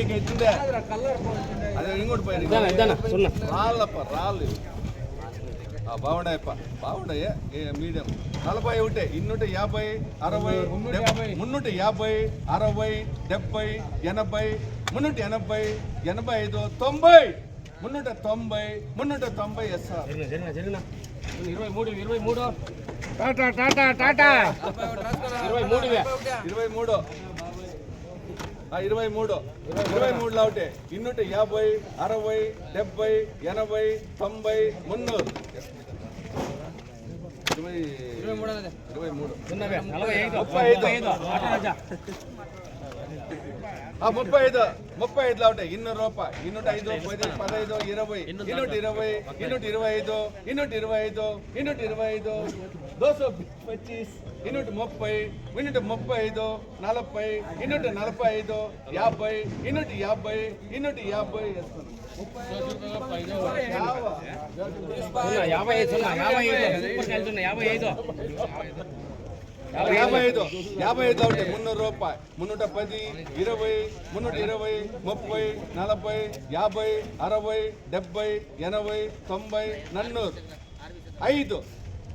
చూడరా నీకు ఇచ్చిందే అదే ఇంకోటి పోయి ఇదానా ఇదానా సున్నా రాళ్ళప్ప రాళ్ళు ఇవి. ఆ, బాగున్నాయప్ప బాగున్నాయి ఏ మీడియం నలభై ఒకటి ఇన్నూట యాభై అరవై డెబ్బై మున్నూట యాభై అరవై డెబ్బై ఎనభై మున్నూట ఎనభై ఎనభై ఐదు తొంభై మున్నూట తొంభై మున్నూట తొంభై ఎస్ఆర్ జరిగిన జరిగిన జరిగిన ఇరవై మూడు ఇరవై మూడు టాటా టాటా టాటా ఇరవై మూడు ఇవే. ఇరవై మూడు ఆ, ఇరవై మూడు. ఇరవై మూడులో ఒకటి. ఇన్నూట యాభై అరవై డెబ్బై ఎనభై తొంభై మున్నూరు. ఇరవై మూడు. ముప్పై ఐదు. ముప్పై ఐదు. ముప్పై ఐదులో ఉంటాయి ఇన్నూరు రూపాయి. ఇన్నూట ఐదు పది పదహైదు ఇరవై. ఇన్నూట ఇరవై ఇన్నూట ఇరవై ఐదు ఇన్నూట ఇరవై ఐదు ఇన్నూట ఇరవై ఐదు. దోశ పచ్చీస్. ఇన్నూట ముప్పై ఇన్నూట ముప్పై ఐదు నలభై ఇన్నూట నలభై ఐదు యాభై ఇన్నూట యాభై ఇన్నూట యాభై. యాభై. ఐదు యాభై ఐదు యాభై ఐదు యాభై ఐదు యాభై ఐదు ఒకటి మున్నూరు రూపాయి మున్నూట పది ఇరవై మున్నూట ఇరవై ముప్పై నలభై యాభై అరవై డెబ్బై ఎనభై తొంభై నన్నూరు ఐదు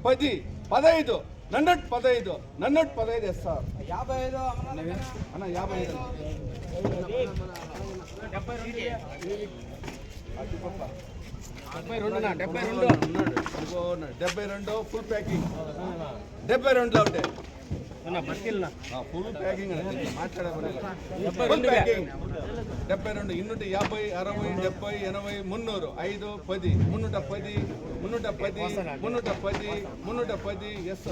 పది పదహైదు నన్నట్టు పదహైదు నన్నట్టు పదహైదు ఎస్ఆర్ యాభై ఐదు అన్న యాభై ఐదు డెబ్బై రెండునా డెబ్బై రెండు ఉన్నాడు ఇదిగో ఉన్నాడు డెబ్బై రెండు ఫుల్ ప్యాకింగ్ డెబ్బై రెండులో ఒకటి సున్నా బతికిల్నా ఫుల్ ప్యాకింగ్. ప్యాకింగ్. డెబ్బై రెండు ఇన్నూట యాభై అరవై డెబ్బై ఎనభై మున్నూరు ఐదు పది మున్నూట పది మున్నూట పది మున్నూట పది మున్నూట పది ఎస్.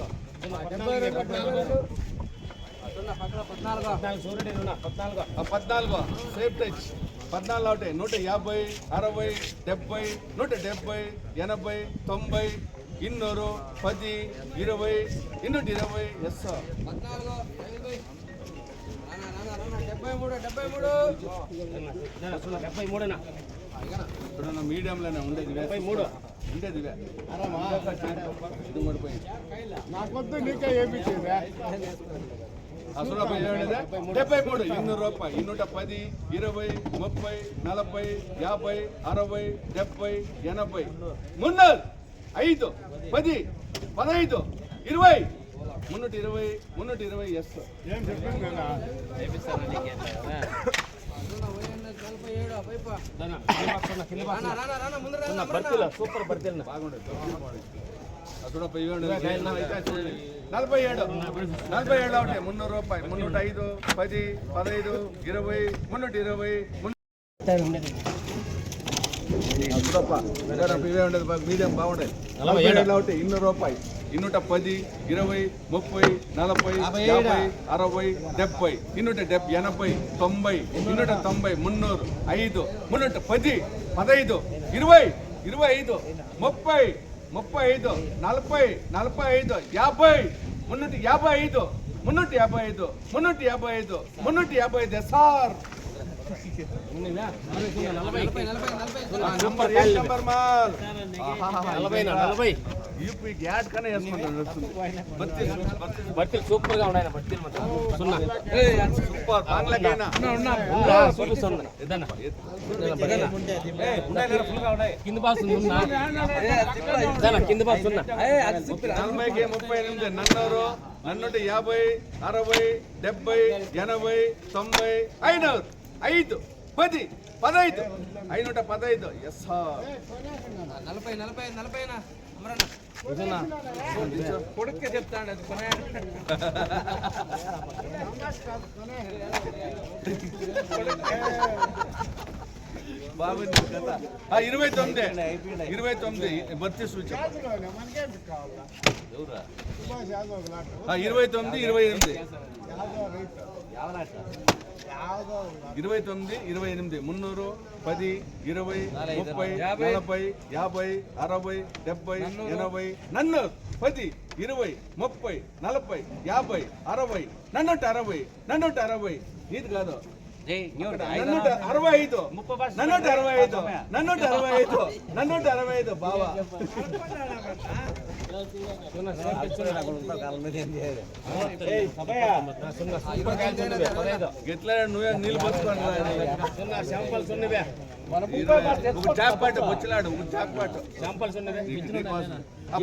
పద్నాలుగు. Safe touch. పద్నాలుగు ఒకటి నూట యాభై అరవై డెబ్బై నూట డెబ్బై ఎనభై తొంభై ఇన్నూరు పది ఇరవై ఇన్నూట ఇరవై ఎస్ డెబ్బై మూడు డెబ్బై మూడు డెబ్బై మూడునా మీడియంలోనే ఉండేది డెబ్బై మూడు ఉండేది ఇవే. ఇది పడిపోయింది నాకొద్దు నీకే ఏమిచ్చేదా? డెబ్బై మూడు ఇన్నూరు రూపాయి ఇన్నూట పది ఇరవై ముప్పై నలభై యాభై అరవై డెబ్బై ఎనభై మున్నూరు ఐదు పది పదహైదు ఇరవై మున్నూట ఇరవై మున్నూట ఇరవై ఎస్ ఏం చెప్పింది కదా నలభై ఏడు పైప ఇదానా కింద బాక్స్ సున్నా కింద బాక్స్ రానా రానా ముందర సున్నా బర్తిలో సూపర్ బర్తిల్ బాగుండదు అసలు రూపాయి ఇవ్వండి. నలభై ఏడు నలభై ఏడు ఒకటి మున్నూరు రూపాయి మున్నూట ఐదు పది పదహైదు ఇరవై మున్నూట ఇరవై మీడియం బాగుండేది. ఒకటి ఇన్నూరు రూపాయి ఇన్నూట పది ఇరవై ముప్పై నలభై యాభై అరవై డెబ్బై ఇన్నూట డెబ్బై ఎనభై తొంభై ఇన్నూట తొంభై మున్నూరు ఐదు మున్నూట పది పదహైదు ఇరవై ఇరవై ఐదు ముప్పై ముప్పై ఐదు నలభై నలభై ఐదు యాభై మున్నూట యాభై ఐదు మున్నూట యాభై ఐదు మున్నూట యాభై ఐదు మున్నూట యాభై ఐదు సార్ సూపర్గా ఉన్నాయి సున్నా సూపర్ బాంగ్లాకైనా కింద బాస్ కింద బాస్ ఉన్నా నలభైకి ముప్పై ఎనిమిది నన్నూరు నన్నుంటి యాభై అరవై డెబ్బై ఎనభై తొంభై ఐనూరు ఐదు పది పదహైదు. ఐనూట పదహైదు. ఎస్ నలభై నలభై నలభై కొడుకే చెప్తాడు అది కొనే. బాగుంది కథ. ఆ, ఇరవై తొమ్మిది. ఇరవై తొమ్మిది బత్తి సూచన. ఇరవై తొమ్మిది ఇరవై ఎనిమిది. ఇరవై తొమ్మిది ఇరవై ఎనిమిది మున్నూరు పది ఇరవై ముప్పై నలభై యాభై అరవై డెబ్బై ఎనభై నన్ను పది ఇరవై ముప్పై నలభై యాభై అరవై నన్నూట అరవై నన్నూట అరవై. ఇది కాదు. అరవై ఐదు నన్నూట అరవై ఐదు నన్నూట అరవై ఐదు నన్నూట అరవై ఐదు బావా సున్నా శాంపిల్ సున్నా సున్నా సూపర్ కాయలు సున్నవే పదహైదు ఎట్లా నువ్వే నీళ్ళు పోసుకోండి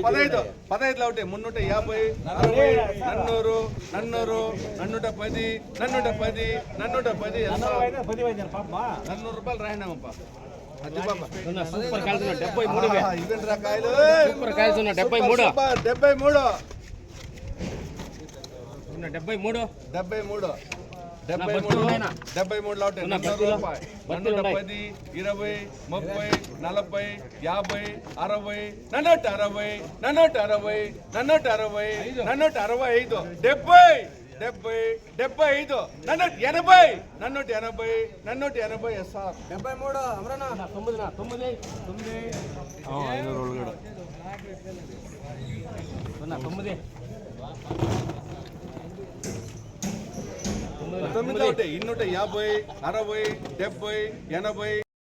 పదహైదు పదహైదులో ఒకటి మున్నూట యాభై అరవై నన్నూరు నన్నూరు నన్నూట పది నన్నూట పది నన్నూట పది? నన్నూరు రూపాయలు రాయినామప్పా అది పాప. సున్నా సూపర్ కాయలు డెబ్బై మూడు వే ఆహా, ఇవేంట్రా కాయలు? సూపర్ కాయలు సున్నా డెబ్బై మూడు. సూపర్, డెబ్బై మూడు. సున్నా డెబ్బై మూడు. డెబ్బై మూడు. డెబ్బై నా మూడు? డెబ్బై బతులు నన్నూట ఉన్నాయి. పది ఇరవై ముప్పై నలభై యాభై అరవై నన్నూట అరవై నన్నూట అరవై నన్నూట అరవై నన్నూట అరవై ఐదు. డెబ్బై డెబ్బై డెబ్బై ఐదు. నన్నూట ఎనభై నన్నూట ఎనభై నన్నూట ఎనభై ఎస్ఆర్. డెబ్బై మూడు అమరనా తొమ్మిది. తొమ్మిది. తొమ్మిది తొమ్మిది. తొమ్మిది ఒకటి యాభై అరవై డెబ్బై ఎనభై